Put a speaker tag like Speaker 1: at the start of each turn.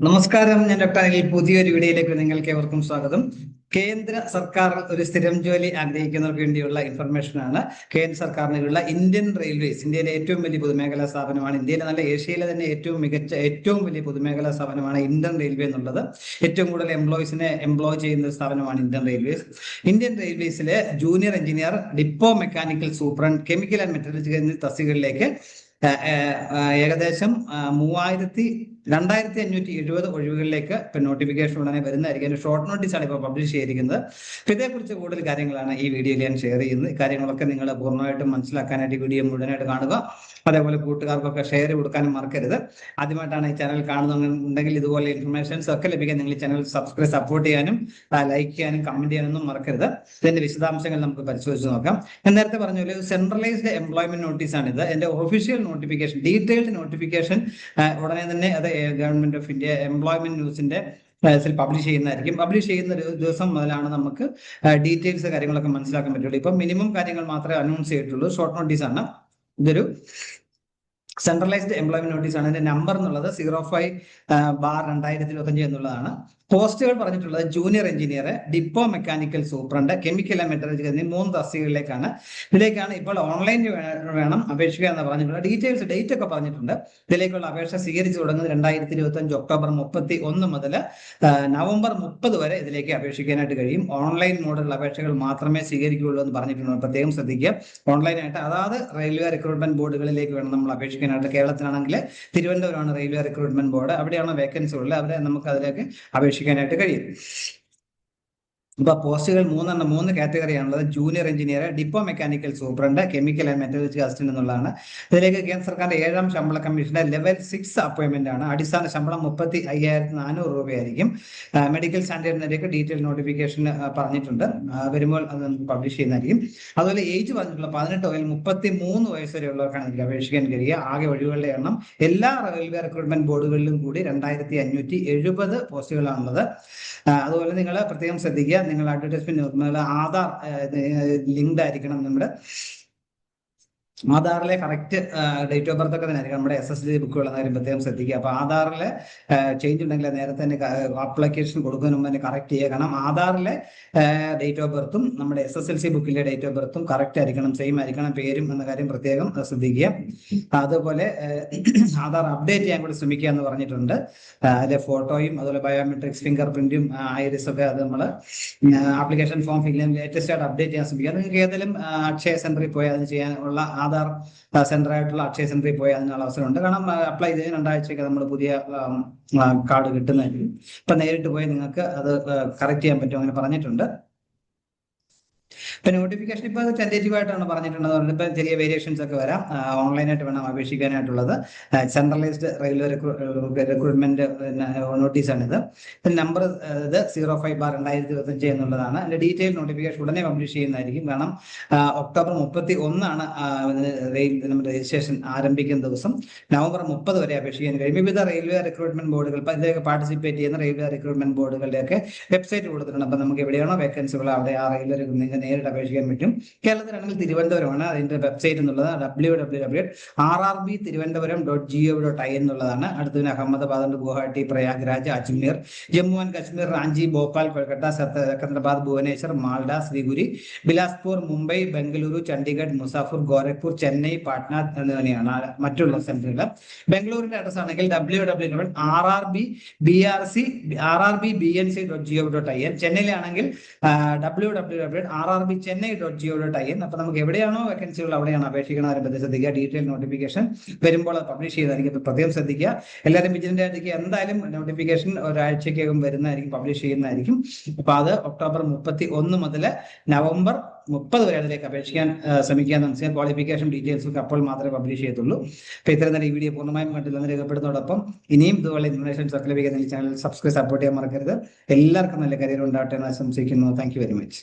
Speaker 1: നമസ്കാരം ഞാൻ ഡോക്ടർ അനിൽ. പുതിയൊരു വീഡിയോയിലേക്ക് നിങ്ങൾക്ക് ഏവർക്കും സ്വാഗതം. കേന്ദ്ര സർക്കാർ ഒരു സ്ഥിരം ജോലി ആഗ്രഹിക്കുന്നവർക്ക് വേണ്ടിയുള്ള ഇൻഫർമേഷൻ ആണ്. കേന്ദ്ര സർക്കാരിനുള്ള ഇന്ത്യൻ റെയിൽവേസ് ഇന്ത്യയിലെ ഏറ്റവും വലിയ പൊതുമേഖലാ സ്ഥാപനമാണ് ഇന്ത്യയിലെ നല്ല ഏഷ്യയിലെ തന്നെ ഏറ്റവും മികച്ച ഏറ്റവും വലിയ പൊതുമേഖലാ സ്ഥാപനമാണ് ഇന്ത്യൻ റെയിൽവേ എന്നുള്ളത്. ഏറ്റവും കൂടുതൽ എംപ്ലോയീസിനെ എംപ്ലോയ് ചെയ്യുന്ന സ്ഥാപനമാണ് Indian railways Indian റെയിൽവേസിലെ junior engineer depot mechanical superintendent chemical and metallurgical എന്നീ തസ്തികകളിലേക്ക് ഏകദേശം മൂവായിരത്തി രണ്ടായിരത്തി അഞ്ഞൂറ്റി എഴുപത് ഒഴിവുകളിലേക്ക് ഇപ്പൊ നോട്ടിഫിക്കേഷൻ ഉടനെ വരുന്നതായിരിക്കും. അതിന്റെ ഷോർട്ട് നോട്ടീസ് ആണ് ഇപ്പോൾ പബ്ലിഷ് ചെയ്തിരിക്കുന്നത്. ഇതേക്കുറിച്ച് കൂടുതൽ കാര്യങ്ങളാണ് ഈ വീഡിയോയിൽ ഞാൻ ഷെയർ ചെയ്യുന്നത്. കാര്യങ്ങളൊക്കെ നിങ്ങൾ പൂർണമായിട്ടും മനസ്സിലാക്കാനായിട്ട് വീഡിയോ മുഴുവനായിട്ട് കാണുക. അതേപോലെ കൂട്ടുകാർക്കൊക്കെ ഷെയർ കൊടുക്കാനും മറക്കരുത്. ആദ്യമായിട്ടാണ് ഈ ചാനൽ കാണുന്നുണ്ടെങ്കിൽ ഇതുപോലെ ഇൻഫർമേഷൻസ് ഒക്കെ ലഭിക്കാൻ നിങ്ങൾ ചാനൽ സബ്സ്ക്രൈബ് സപ്പോർട്ട് ചെയ്യാനും ലൈക്ക് ചെയ്യാനും കമന്റ് ചെയ്യാനൊന്നും മറക്കരുത്. ഇതിന്റെ വിശദാംശങ്ങൾ നമുക്ക് പരിശോധിച്ച് നോക്കാം. ഞാൻ നേരത്തെ പറഞ്ഞ പോലെ സെൻട്രലൈസ്ഡ് എംപ്ലോയ്മെന്റ് നോട്ടീസ് ആണ് ഇത് എന്റെ ഒഫീഷ്യൽ നോട്ടിഫിക്കേഷൻ ഡീറ്റെയിൽഡ് നോട്ടിഫിക്കേഷൻ ഉടനെ തന്നെ അത് ഗവൺമെന്റ് ഓഫ് ഇന്ത്യ എംപ്ലോയ്മെന്റ് ന്യൂസിന്റെ പബ്ലിഷ് ചെയ്യുന്നതായിരിക്കും. പബ്ലിഷ് ചെയ്യുന്ന ദിവസം മുതലാണ് നമുക്ക് ഡീറ്റെയിൽസ് കാര്യങ്ങളൊക്കെ മനസ്സിലാക്കാൻ പറ്റുള്ളൂ. ഇപ്പൊ മിനിമം കാര്യങ്ങൾ മാത്രമേ അനൗൺസ് ചെയ്തിട്ടുള്ളൂ. ഷോർട്ട് നോട്ടീസ് ആണ്. ഇതൊരു സെൻട്രലൈസ്ഡ് എംപ്ലോയ്മെന്റ് നോട്ടീസ് ആണ്. അതിന്റെ നമ്പർ എന്നുള്ളത് സീറോ ഫൈവ് ബാർ രണ്ടായിരത്തി ഇരുപത്തി അഞ്ച് എന്നുള്ളതാണ്. പോസ്റ്റുകൾ പറഞ്ഞിട്ടുള്ളത് junior engineer depot mechanical superintendent chemical and metallurgy എന്നീ മൂന്ന് തസ്തികകളിലേക്കാണ്. ഇതിലേക്കാണ് ഇപ്പോൾ ഓൺലൈൻ വേണം അപേക്ഷിക്കുക എന്ന് പറഞ്ഞിട്ടുള്ളത്. ഡീറ്റെയിൽസ് ഡേറ്റ് ഒക്കെ പറഞ്ഞിട്ടുണ്ട്. ഇതിലേക്കുള്ള അപേക്ഷ സ്വീകരിച്ചു തുടങ്ങുന്നത് രണ്ടായിരത്തി ഇരുപത്തി അഞ്ച് ഒക്ടോബർ മുപ്പത്തി ഒന്ന് മുതൽ നവംബർ മുപ്പത് വരെ ഇതിലേക്ക് അപേക്ഷിക്കാനായിട്ട് കഴിയും. ഓൺലൈൻ മോഡലുള്ള അപേക്ഷകൾ മാത്രമേ സ്വീകരിക്കുകയുള്ളൂ എന്ന് പറഞ്ഞിട്ടുണ്ട്. പ്രത്യേകം ശ്രദ്ധിക്കുക. ഓൺലൈനായിട്ട് അതാത് റെയിൽവേ റിക്രൂട്ട്മെന്റ് ബോർഡുകളിലേക്ക് വേണം നമ്മൾ അപേക്ഷിക്കാനായിട്ട് കേരളത്തിലാണെങ്കിൽ തിരുവനന്തപുരമാണ് റെയിൽവേ റിക്രൂട്ട്മെന്റ് ബോർഡ്. അവിടെയാണ് വേക്കൻസി ഉള്ളത് അവിടെ നമുക്ക് അതിലേക്ക് അപേക്ഷിക്കാനായിട്ട് കഴിയും. ഇപ്പൊ പോസ്റ്റുകൾ മൂന്നെണ്ണം മൂന്ന് കാറ്റഗറിയാണുള്ളത് junior engineer depot mechanical superintendent chemical and metallurgy assistant എന്നുള്ളതാണ്. ഇതിലേക്ക് കേന്ദ്ര സർക്കാരിന്റെ ഏഴാം ശമ്പള കമ്മീഷന്റെ ലെവൽ സിക്സ് അപ്പോയിന്റ്മെന്റ് ആണ്. അടിസ്ഥാന ശമ്പളം മുപ്പത്തി അയ്യായിരത്തി നാനൂറ് രൂപയായിരിക്കും മെഡിക്കൽ സ്റ്റാൻഡേർഡിനൊക്കെ ഡീറ്റെയിൽ നോട്ടിഫിക്കേഷൻ പറഞ്ഞിട്ടുണ്ട്. വരുമ്പോൾ അത് പബ്ലിഷ് ചെയ്യുന്നതായിരിക്കും. അതുപോലെ ഏജ് പറഞ്ഞിട്ടുള്ള പതിനെട്ട് മുതൽ മുപ്പത്തി മൂന്ന് വയസ്സ് വരെയുള്ളവർക്കാണ് ഇതിൽ അപേക്ഷിക്കാൻ കഴിയുക. ആകെ ഒഴിവുകളുടെ എണ്ണം എല്ലാ റെയിൽവേ റിക്രൂട്ട്മെന്റ് ബോർഡുകളിലും കൂടി രണ്ടായിരത്തി അഞ്ഞൂറ്റി എഴുപത് പോസ്റ്റുകളാണുള്ളത് അതുപോലെ നിങ്ങൾ പ്രത്യേകം ശ്രദ്ധിക്കുക. നിങ്ങൾ അഡ്വർടൈസ്മെന്റ് നിങ്ങളുടെ ആധാർ ലിങ്ക്ഡ് ആയിരിക്കണം നമ്മുടെ. ആധാറിലെ കറക്റ്റ് ഡേറ്റ് ഓഫ് ബർത്ത് ഒക്കെ തന്നെ ആയിരിക്കും നമ്മുടെ എസ് എസ് ഡി ബുക്കുകൾ എന്നാലും പ്രത്യേകം ശ്രദ്ധിക്കുക. അപ്പൊ ആധാറിലെ ചേഞ്ച് ഉണ്ടെങ്കിൽ നേരത്തെ തന്നെ ആപ്ലിക്കേഷൻ കൊടുക്കുന്നതിന് മുമ്പ് തന്നെ കറക്റ്റ് ചെയ്യുക. കാരണം ആധാറിലെ ഡേറ്റ് ഓഫ് ബർത്തും നമ്മുടെ എസ് എസ് എൽ സി ബുക്കിലെ ഡേറ്റ് ഓഫ് ബർത്തും കറക്റ്റ് ആയിരിക്കണം സെയിം ആയിരിക്കണം പേരും എന്ന കാര്യം പ്രത്യേകം ശ്രദ്ധിക്കുക. അതുപോലെ ആധാർ അപ്ഡേറ്റ് ചെയ്യാൻ കൂടി ശ്രമിക്കുക എന്ന് പറഞ്ഞിട്ടുണ്ട്. അതിലെ ഫോട്ടോയും അതുപോലെ ബയോമെട്രിക്സ് ഫിംഗർ പ്രിന്റും ഐറിസ് ഒക്കെ അത് നമ്മൾ ആപ്ലിക്കേഷൻ ഫോം ഫില്ലും ലേറ്റസ്റ്റ് ആയിട്ട് അപ്ഡേറ്റ് ചെയ്യാൻ ശ്രമിക്കുക. നിങ്ങൾക്ക് ഏതെങ്കിലും അക്ഷയ സെന്ററിൽ പോയി അത് ചെയ്യാനുള്ള ആധാർ സെന്റർ ആയിട്ടുള്ള അക്ഷയ സെന്ററിൽ പോയി അതിനുള്ള അവസരമുണ്ട്. കാരണം അപ്ലൈ ചെയ്ത് രണ്ടാഴ്ചയൊക്കെ നമ്മൾ പുതിയ കാർഡ് കിട്ടുന്നതായിരിക്കും. ഇപ്പൊ നേരിട്ട് പോയി നിങ്ങൾക്ക് അത് കറക്റ്റ് ചെയ്യാൻ പറ്റും അങ്ങനെ പറഞ്ഞിട്ടുണ്ട്. ഇപ്പൊ നോട്ടിഫിക്കേഷൻ ഇപ്പൊ ടെന്റേറ്റീവ് ആയിട്ടാണ് പറഞ്ഞിട്ടുള്ളത്. ഇപ്പൊ ചെറിയ വേരിയേഷൻസ് ഒക്കെ വരാം. ഓൺലൈനായിട്ട് വേണം അപേക്ഷിക്കാനായിട്ടുള്ളത്. സെൻട്രലൈസ്ഡ് റെയിൽവേ റിക്രൂട്ട്മെന്റ് നോട്ടീസാണിത് നമ്പർ ഇത് സീറോ ഫൈവ് ബാർ രണ്ടായിരത്തി ഇരുപത്തഞ്ച് എന്നുള്ളതാണ്. അതിന്റെ ഡീറ്റെയിൽ നോട്ടിഫിക്കേഷൻ ഉടനെ പബ്ലിഷ് ചെയ്യുന്നതായിരിക്കും. കാരണം ഒക്ടോബർ മുപ്പത്തി ഒന്നാണ് നമ്മുടെ രജിസ്ട്രേഷൻ ആരംഭിക്കുന്ന ദിവസം. നവംബർ മുപ്പത് വരെ അപേക്ഷിക്കാൻ കഴിയും. വിവിധ റെയിൽവേ റിക്രൂട്ട്മെന്റ് ബോർഡുകൾ ഇതിലേക്ക് പാർട്ടിസിപ്പേറ്റ് ചെയ്യുന്ന റെയിൽവേ റിക്രൂട്ട്മെന്റ് ബോർഡുകളുടെയൊക്കെ വെബ്സൈറ്റ് കൊടുത്തിട്ടുണ്ട്. അപ്പൊ നമുക്ക് എവിടെയാണോ വേക്കൻസികൾ അവിടെ ആ റെയിൽവേ നേരിട്ട് അപേക്ഷിക്കാൻ പറ്റും. കേരളത്തിലാണെങ്കിൽ തിരുവനന്തപുരമാണ് അതിന്റെ വെബ്സൈറ്റ് എന്നുള്ളത്. W W W R R B Thiruvananthapuram dot G O dot I എന്നുള്ളതാണ്. അടുത്തതിന് അഹമ്മദാബാദ് ഉണ്ട് ഗുവാഹട്ടി പ്രയാഗ്രാജ് അജ്മീർ ജമ്മു ആൻഡ് കാശ്മീർ റാഞ്ചി ഭോപ്പാൽ കൊൽക്കത്ത സെക്കന്ദ്രാബാദ് ഭുവനേശ്വർ മാൽഡ ശ്രീഗുരി ബിലാസ്പൂർ മുംബൈ ബംഗളൂരു ചണ്ഡീഗഡ് മുസാഫർ ഗോരഖ്പൂർ ചെന്നൈ പാട്ന എന്നിവയാണ് മറ്റുള്ള സെന്ററുകൾ ബംഗളൂരിന്റെ അഡ്രസ് ആണെങ്കിൽ W W W R R B B R C R R B B N C dot G O dot I N ചെന്നൈയിലാണെങ്കിൽ W W W R R B Chennai dot G O dot I N അപ്പൊ നമുക്ക് എവിടെയാണോ വേക്കൻസികൾ അവിടെയാണ് അപേക്ഷിക്കണം അതിനെ ശ്രദ്ധിക്കുക. Detail notification വരുമ്പോൾ അത് പബ്ലിഷ് ചെയ്തായിരിക്കും. പ്രത്യേകം ശ്രദ്ധിക്കുക. എല്ലാവരും വിജിലന്റ് ആയിരിക്കും എന്തായാലും നോട്ടിഫിക്കേഷൻ ഒരാഴ്ചക്കകം വരുന്നതായിരിക്കും പബ്ലിഷ് ചെയ്യുന്നതായിരിക്കും. അപ്പൊ അത് ഒക്ടോബർ മുപ്പത്തി ഒന്ന് മുതൽ നവംബർ മുപ്പത് വരെ അതിലേക്ക് അപേക്ഷിക്കാൻ ശ്രമിക്കുക എന്ന് ക്വാളിഫിക്കേഷൻ ഡീറ്റെയിൽസ് ഒക്കെ അപ്പോൾ മാത്രമേ പബ്ലിഷ് ചെയ്യത്തുള്ളൂ. അപ്പൊ ഇത്രയും തന്നെ ഈ വീഡിയോ പൂർണമായും കണ്ടില്ലെന്ന് രേഖപ്പെടുന്നതോടൊപ്പം ഇനിയും ഇതുപോലെ ഇൻഫർമേഷൻ സബ്സ്ക്രൈബ് ഈ ചാനൽ സബ്സ്ക്രൈബ് സപ്പോർട്ട് ചെയ്യാൻ മറക്കരുത്. എല്ലാവർക്കും നല്ല കരിയർ ഉണ്ടാവട്ടെ എന്ന് ആശംസിക്കുന്നു. Thank very much